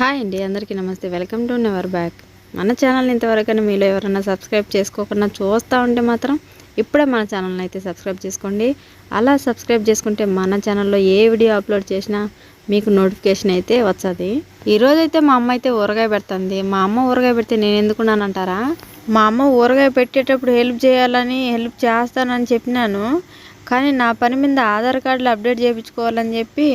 Hi అండి అందరికీ నమస్తే. Welcome to never back. మన ఛానల్ని ఇంతవరకైనా మీలో ఎవరైనా సబ్స్క్రైబ్ చేసుకోకుండా చూస్తూ ఉంటే మాత్రం ఇప్పుడే మన ఛానల్ని అయితే సబ్స్క్రైబ్ చేసుకోండి. అలా సబ్స్క్రైబ్ చేసుకుంటే మన ఛానల్లో ఏ వీడియో అప్లోడ్ చేసినా మీకు నోటిఫికేషన్ అయితే వస్తుంది ఈరోజు అయితే మా అమ్మ అయితే ఊరగాయ పెడుతుంది. మా అమ్మ ఊరగాయ పెడితే నేను ఎందుకున్నానంటారా? మా అమ్మ ఊరగాయ పెట్టేటప్పుడు హెల్ప్ చేయాలని హెల్ప్ చేస్తానని చెప్పినాను. కానీ నా పని మీద ఆధార్ కార్డులు అప్డేట్ చేయించుకోవాలని చెప్పి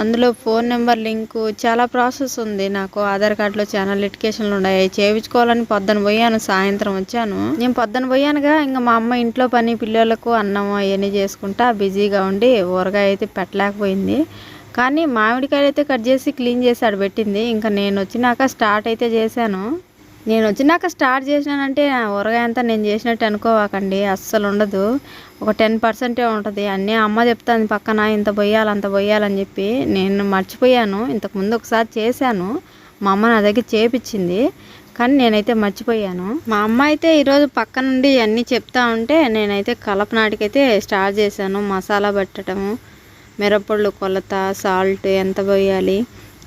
అందులో ఫోన్ నెంబర్ లింకు చాలా ప్రాసెస్ ఉంది. నాకు ఆధార్ కార్డులో చాలా లిటికేషన్లు ఉన్నాయి. చేయించుకోవాలని పొద్దున పోయాను సాయంత్రం వచ్చాను. నేను పొద్దున పోయానుగా ఇంకా మా అమ్మ ఇంట్లో పని పిల్లలకు అన్నం అవన్నీ చేసుకుంటా బిజీగా ఉండి ఊరగాయ అయితే పెట్టలేకపోయింది. కానీ మామిడికాయలు అయితే కట్ చేసి క్లీన్ చేసి ఆడ పెట్టింది. ఇంకా నేను వచ్చినాక స్టార్ట్ అయితే చేశాను. నేను వచ్చినాక స్టార్ట్ చేసినానంటే ఊరగాయ అంతా నేను చేసినట్టు అనుకోవాకండి అస్సలు ఉండదు. ఒక టెన్ పర్సెంటే ఉంటుంది. అన్నీ అమ్మ చెప్తాను పక్కన ఇంత పొయ్యాలి అంత పొయ్యాలని చెప్పి నేను మర్చిపోయాను. ఇంతకుముందు ఒకసారి చేశాను. మా అమ్మ నా దగ్గర చేపించింది కానీ నేనైతే మర్చిపోయాను. మా అమ్మ అయితే ఈరోజు పక్క నుండి అన్నీ చెప్తా ఉంటే నేనైతే కలపనాటికైతే స్టార్ట్ చేశాను. మసాలా పెట్టడము మిరప్పొళ్ళు కొలత సాల్ట్ ఎంత పోయాలి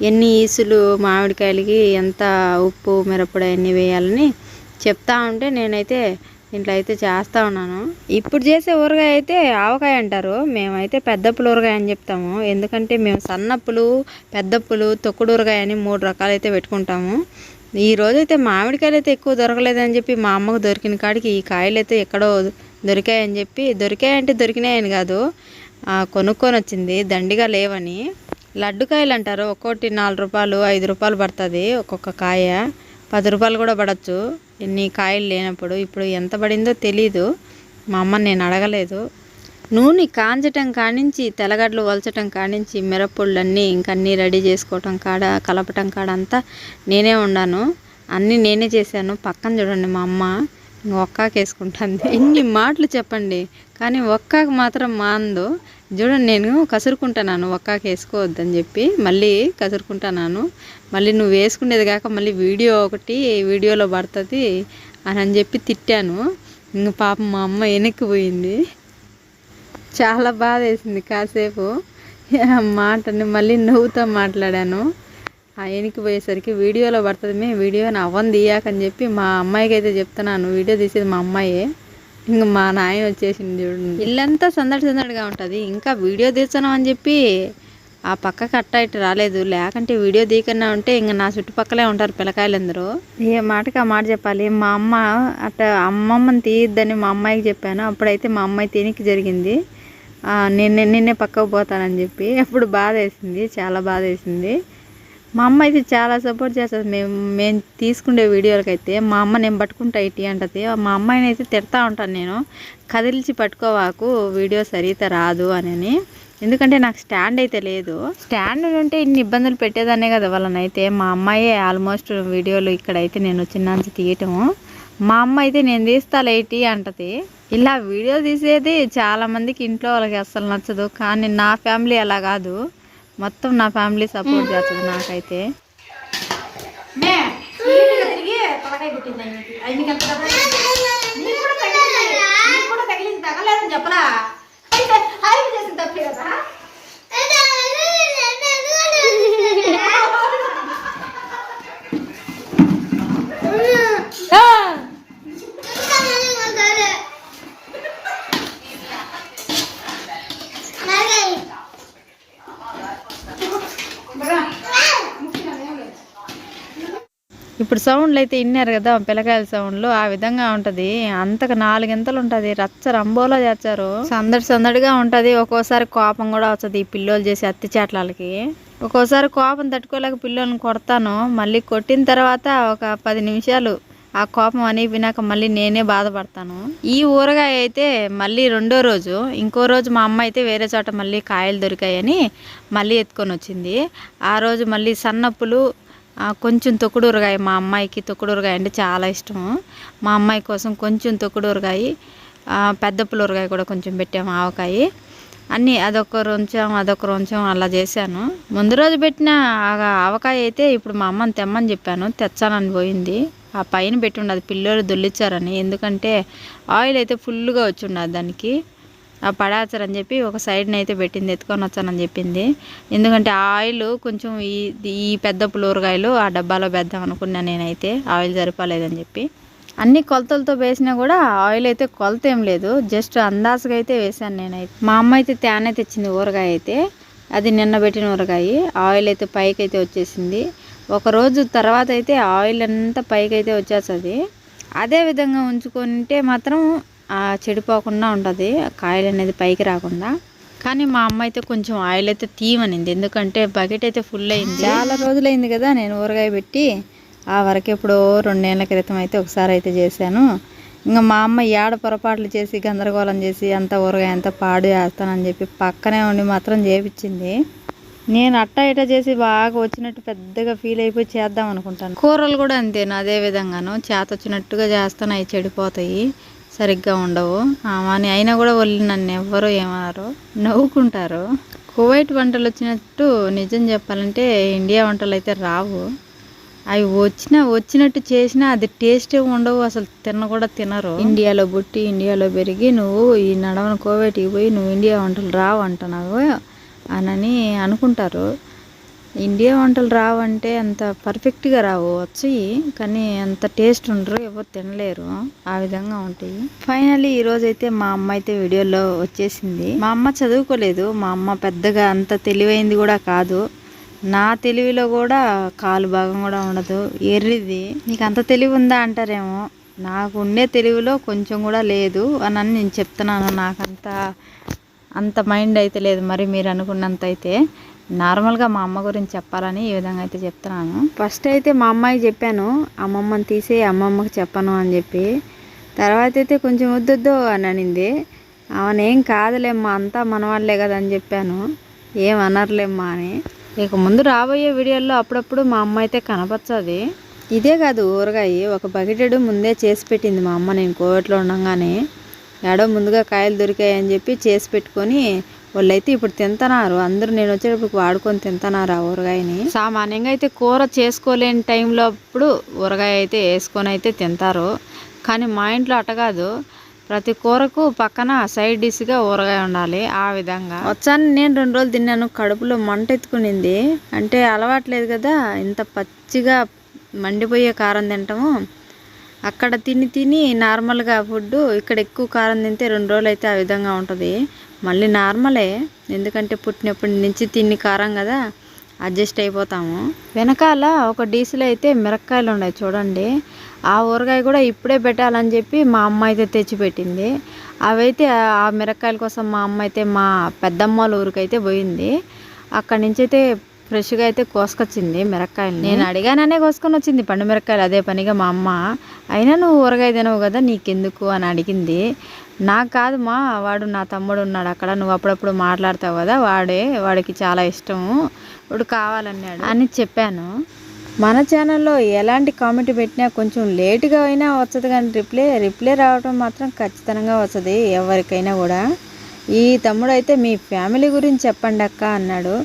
ఎన్ని ఈసులు మామిడికాయలకి ఎంత ఉప్పు మిరప్పొడి అన్నీ వేయాలని చెప్తా ఉంటే నేనైతే ఇంట్లో అయితే చేస్తూ ఉన్నాను. ఇప్పుడు చేసే ఊరగాయ అయితే ఆవకాయ అంటారు. మేమైతే పెద్దప్పులు ఊరగాయ అని చెప్తాము. ఎందుకంటే మేము సన్నప్పులు పెద్దప్పులు తొక్కుడు ఊరగాయ అని మూడు రకాలైతే పెట్టుకుంటాము. ఈ అయితే మామిడికాయలు అయితే ఎక్కువ దొరకలేదని చెప్పి మా అమ్మకు దొరికిన కాడికి ఈ కాయలు అయితే ఎక్కడో దొరికాయని చెప్పి దొరికాయంటే దొరికినాయని కాదు కొనుక్కొని వచ్చింది. దండిగా లేవని. లడ్డుకాయలు అంటారు ఒక్కోటి నాలుగు రూపాయలు ఐదు రూపాయలు పడుతుంది ఒక్కొక్క కాయ. పది రూపాయలు కూడా పడవచ్చు ఎన్ని కాయలు లేనప్పుడు ఇప్పుడు ఎంత పడిందో తెలీదు. మా అమ్మ నేను అడగలేదు. నూనె కాంచటం కానించి తెల్లగడ్డలు వలచటం కానించి మిరప్పొళ్ళు అన్నీ రెడీ చేసుకోవటం కాడ కలపటం కాడ అంతా నేనే ఉన్నాను అన్నీ నేనే చేశాను. పక్కన చూడండి మా అమ్మ. ఒక్కాకు వేసుకుంటుంది ఎన్ని మాటలు చెప్పండి. కానీ ఒక్కాకు మాత్రం మాందు. చూడండి నేను కసురుకుంటున్నాను ఒక్కాకి వేసుకోవద్దని చెప్పి. మళ్ళీ కసురుకుంటున్నాను మళ్ళీ నువ్వు వేసుకునేది కాక మళ్ళీ వీడియో ఒకటి వీడియోలో పడుతుంది అని అని చెప్పి తిట్టాను. ఇంక పాపం మా అమ్మ వెనక్కిపోయింది చాలా బాధ వేసింది కాసేపు. మాటని మళ్ళీ నవ్వుతో మాట్లాడాను. ఆ వెనక్కి పోయేసరికి వీడియోలో పడుతుంది మేము వీడియో అవ్వని తీయాకని చెప్పి మా అమ్మాయికి అయితే చెప్తున్నాను వీడియో తీసేది మా అమ్మాయే ఇంకా మా నాయన వచ్చేసింది చూడండి ఇల్లంతా సందడి సందడిగా ఉంటుంది ఇంకా వీడియో తీస్తున్నాం అని చెప్పి ఆ పక్క కట్ట ఇటు రాలేదు లేకంటే వీడియో తీయకన్నా ఉంటే ఇంకా నా చుట్టుపక్కలే ఉంటారు పిల్లకాయలు అందరూ ఏ మాటకి ఆ మాట చెప్పాలి మా అమ్మ అట్ట అమ్మమ్మని తీయద్దని మా అమ్మాయికి చెప్పాను అప్పుడైతే మా అమ్మాయి తినికి జరిగింది. నిన్నే నిన్నే పక్కకు పోతానని చెప్పి అప్పుడు బాధ వేసింది చాలా బాధ వేసింది మా అమ్మ అయితే చాలా సపోర్ట్ చేస్తుంది. మేము మేము తీసుకునే వీడియోలకైతే మా అమ్మ నేను పట్టుకుంటా ఇటీ అంటది. మా అమ్మాయిని అయితే తిడతా ఉంటాను నేను. కదిలిచి పట్టుకోవాకు వీడియో సరిగ్గా రాదు అని ఎందుకంటే నాకు స్టాండ్ అయితే లేదు. స్టాండ్ ఉంటే ఇన్ని ఇబ్బందులు పెట్టేదాన్నే కదా వాళ్ళనైతే. మా అమ్మాయే ఆల్మోస్ట్ వీడియోలు ఇక్కడైతే నేను చిన్నాంచి తీయటము. మా అమ్మ అయితే నేను తీస్తా లేటి అంటది. ఇలా వీడియో తీసేది చాలామందికి ఇంట్లో వాళ్ళకి అస్సలు నచ్చదు. కానీ నా ఫ్యామిలీ అలా కాదు. మొత్తం నా ఫ్యామిలీ సపోర్ట్ చేస్తుంది నాకైతే. మే నీట్గా తిరిగి తలకాయ కుట్టింది ఆయనకి ఆయనకి ఎంత డబ్బులు నీకు కూడా తగిలింది నీకు కూడా తగిలింది తగలేదని చెప్పలా అయితే హాయి చేసిన తప్పే కదా ఇప్పుడు సౌండ్లు అయితే విన్నారు కదా పిల్లకాయల సౌండ్లు. ఆ విధంగా ఉంటుంది. అంతకు నాలుగింతలు ఉంటుంది. రచ్చ రంబోలో చేస్తారు. సందడి సందడిగా ఉంటుంది. ఒక్కోసారి కోపం కూడా వస్తుంది ఈ పిల్లోలు చేసే అత్తి చేట్లకి. ఒక్కోసారి కోపం తట్టుకోలేక పిల్లల్ని కొడతాను. మళ్ళీ కొట్టిన తర్వాత ఒక పది నిమిషాలు ఆ కోపం అనిపినాక మళ్ళీ నేనే బాధపడతాను. ఈ ఊరగాయ అయితే మళ్ళీ రెండో రోజు ఇంకో రోజు మా అమ్మ అయితే వేరే చోట మళ్ళీ కాయలు దొరికాయని మళ్ళీ ఎత్తుకొని వచ్చింది. ఆ రోజు మళ్ళీ సన్నప్పులు కొంచెం తొక్కుడు మా అమ్మాయికి తొక్కుడు అంటే చాలా ఇష్టము మా అమ్మాయి కోసం కొంచెం తొక్కుడు పెద్ద పుల్లూరగాయ కూడా కొంచెం పెట్టాము ఆవకాయ. అన్నీ అదొక కొంచెం అదొక రొంచం అలా చేశాను. ముందు రోజు పెట్టిన ఆవకాయ అయితే ఇప్పుడు మా అమ్మని తెమ్మని చెప్పాను. తెచ్చానని పోయింది. ఆ పైన పెట్టి ఉండదు పిల్లలు దొల్లిచ్చారని. ఎందుకంటే ఆయిల్ అయితే ఫుల్గా వచ్చి ఉండదు దానికి. ఆ అని చెప్పి ఒక సైడ్ని అయితే పెట్టింది ఎత్తుకొని వచ్చానని చెప్పింది. ఎందుకంటే ఆ ఆయిల్ కొంచెం ఈ ఈ పెద్ద పులూరగాయలు ఆ డబ్బాలో పెద్దాం అనుకున్నా నేనైతే ఆయిల్ సరిపోలేదని చెప్పి. అన్ని కొలతలతో వేసినా కూడా ఆయిల్ అయితే కొలత ఏం లేదు జస్ట్ అందాజుగా అయితే వేసాను నేనైతే. మా అమ్మ అయితే తేనె తెచ్చింది ఊరగాయ అయితే అది నిన్న పెట్టిన ఊరగాయ. ఆయిల్ అయితే పైకి అయితే వచ్చేసింది. ఒక రోజు తర్వాత అయితే ఆయిల్ అంతా పైకి అయితే వచ్చేస్తుంది. అదే విధంగా ఉంచుకుంటే మాత్రం చెడిపోకుండా ఉంటుంది కాయలు అనేది పైకి రాకుండా. కానీ మా అమ్మ అయితే కొంచెం ఆయిల్ అయితే తీయమనింది. ఎందుకంటే బకెట్ అయితే ఫుల్ అయింది చాలా రోజులైంది కదా నేను ఊరగాయ పెట్టి ఆ వరకు ఎప్పుడో రెండేళ్ళ క్రితం అయితే ఒకసారి అయితే చేశాను. ఇంకా మా అమ్మ ఏడ పొరపాట్లు చేసి గందరగోళం చేసి అంత ఊరగాయ అంతా పాడు చేస్తానని చెప్పి పక్కనే ఉండి మాత్రం చేపించింది. నేను అట్ట ఇట చేసి బాగా వచ్చినట్టు పెద్దగా ఫీల్ అయిపోయి చేద్దాం అనుకుంటాను. కూరలు కూడా అంతేను అదే విధంగాను. చేత వచ్చినట్టుగా చేస్తాను అవి చెడిపోతాయి. సరిగ్గా ఉండవు. అని అయినా కూడా వాళ్ళు నన్ను ఎవ్వరు ఏమన్నారు నవ్వుకుంటారు. కువైట్ వంటలు వచ్చినట్టు నిజం చెప్పాలంటే ఇండియా వంటలు అయితే రావు. అవి వచ్చిన వచ్చినట్టు చేసినా అది టేస్టే ఉండవు. అసలు తిన్న కూడా తినరు. ఇండియాలో పుట్టి ఇండియాలో పెరిగి నువ్వు ఈ నడవన కోవేటికి పోయి నువ్వు ఇండియా వంటలు రావు అంటున్నావు అనని అనుకుంటారు. ఇండియా వంటలు రావంటే అంత పర్ఫెక్ట్గా రావు వచ్చి కానీ అంత టేస్ట్ ఉండరు ఎవరు తినలేరు. ఆ విధంగా ఉంటాయి. ఫైనల్లీ ఈ రోజు అయితే మా అమ్మ అయితే వీడియోలో వచ్చేసింది. మా అమ్మ చదువుకోలేదు. మా అమ్మ పెద్దగా అంత తెలివైంది కూడా కాదు. నా తెలివిలో కూడా కాలు భాగం కూడా ఉండదు. ఎర్రిది. నీకు అంత తెలివి ఉందా అంటారేమో. నాకు ఉండే తెలివిలో కొంచెం కూడా లేదు అని అని నేను చెప్తున్నాను. నాకంత అంత మైండ్ అయితే లేదు మరి మీరు అనుకున్నంత అయితే. నార్మల్గా మా అమ్మ గురించి చెప్పాలని ఈ విధంగా అయితే చెప్తున్నాను. ఫస్ట్ అయితే మా అమ్మాయికి చెప్పాను అమ్మమ్మని తీసి అమ్మమ్మకి చెప్పను అని చెప్పి. తర్వాత అయితే కొంచెం వద్దొద్దు అని అనింది. ఆమెనేం కాదులేమ్మా అంతా మనవాళ్ళే కదా అని చెప్పాను. ఏం అనర్లేమ్మా అని. ఇక ముందు రాబోయే వీడియోల్లో అప్పుడప్పుడు మా అమ్మ అయితే కనపచ్చది ఇదే కాదు ఊరగాయ ఒక బకెటెడు ముందే చేసి పెట్టింది మా అమ్మ. నేను కోవిట్లో ఉండగానే ఏడో ముందుగా కాయలు దొరికాయని చెప్పి చేసి పెట్టుకొని వాళ్ళైతే ఇప్పుడు తింటున్నారు అందరూ నేను వచ్చేటప్పుడు వాడుకొని తింటున్నారు ఆ ఊరగాయని. సామాన్యంగా అయితే కూర చేసుకోలేని టైంలో అప్పుడు ఊరగాయ అయితే వేసుకొని అయితే తింటారు కానీ మా ఇంట్లో అట్ట కాదు. ప్రతి కూరకు పక్కన సైడ్ డిష్గా ఊరగాయ ఉండాలి ఆ విధంగా. వచ్చాను నేను రెండు రోజులు తిన్నాను. కడుపులో మంట ఎత్తుకునింది. అంటే అలవాట్లేదు కదా ఇంత పచ్చిగా మండిపోయే కారం తింటాము. అక్కడ తిని తిని నార్మల్గా ఫుడ్ ఇక్కడ ఎక్కువ కారం తింటే రెండు రోజులు అయితే ఆ విధంగా ఉంటుంది. మళ్ళీ నార్మలే. ఎందుకంటే పుట్టినప్పటి నుంచి తిని కారం కదా అడ్జస్ట్ అయిపోతాము. వెనకాల ఒక డీసీలో అయితే మిరక్కాయలు ఉన్నాయి చూడండి. ఆ ఊరగాయ కూడా ఇప్పుడే పెట్టాలని చెప్పి మా అమ్మ అయితే తెచ్చిపెట్టింది అవైతే ఆ మిరక్కాయల కోసం మా అమ్మ అయితే మా పెద్దమ్మ వాళ్ళ ఊరికైతే పోయింది. అక్కడి నుంచి అయితే ఫ్రెష్గా అయితే కోసుకొచ్చింది మిరక్కాయలు నేను అడిగాననే కోసుకొని వచ్చింది పండు మిరక్కాయలు అదే పనిగా మా అమ్మ. అయినా నువ్వు ఊరగాయ తినవు కదా నీకెందుకు అని అడిగింది. నాకు కాదు మా వాడు నా తమ్ముడు ఉన్నాడు అక్కడ నువ్వు అప్పుడప్పుడు మాట్లాడతావు కదా వాడే వాడికి చాలా ఇష్టము వాడు కావాలన్నాడు అని చెప్పాను. మన ఛానల్లో ఎలాంటి కామెంట్ పెట్టినా కొంచెం లేటుగా అయినా వస్తుంది కానీ రిప్లై రిప్లై రావడం మాత్రం ఖచ్చితంగా వస్తుంది ఎవరికైనా కూడా. ఈ తమ్ముడు అయితే మీ ఫ్యామిలీ గురించి చెప్పండి అక్క అన్నాడు.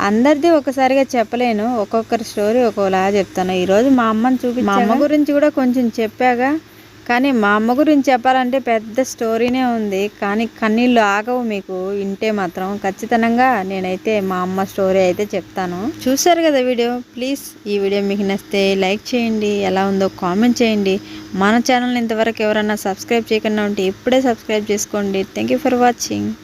అందరిది ఒకసారిగా చెప్పలేను. ఒక్కొక్కరి స్టోరీ ఒక్కోలా చెప్తాను. ఈరోజు మా అమ్మని చూపి మా అమ్మ గురించి కూడా కొంచెం చెప్పాగా. కానీ మా అమ్మ గురించి చెప్పాలంటే పెద్ద స్టోరీనే ఉంది. కానీ కన్నీళ్ళు ఆగవు మీకు. ఇంటే మాత్రం ఖచ్చితంగా నేనైతే మా అమ్మ స్టోరీ అయితే చెప్తాను. చూశారు కదా వీడియో? ప్లీజ్ ఈ వీడియో మీకు నచ్చితే లైక్ చేయండి. ఎలా ఉందో కామెంట్ చేయండి. మన ఛానల్ ఇంతవరకు ఎవరైనా సబ్స్క్రైబ్ చేయకుండా ఉంటే ఇప్పుడే సబ్స్క్రైబ్ చేసుకోండి. Thank you for watching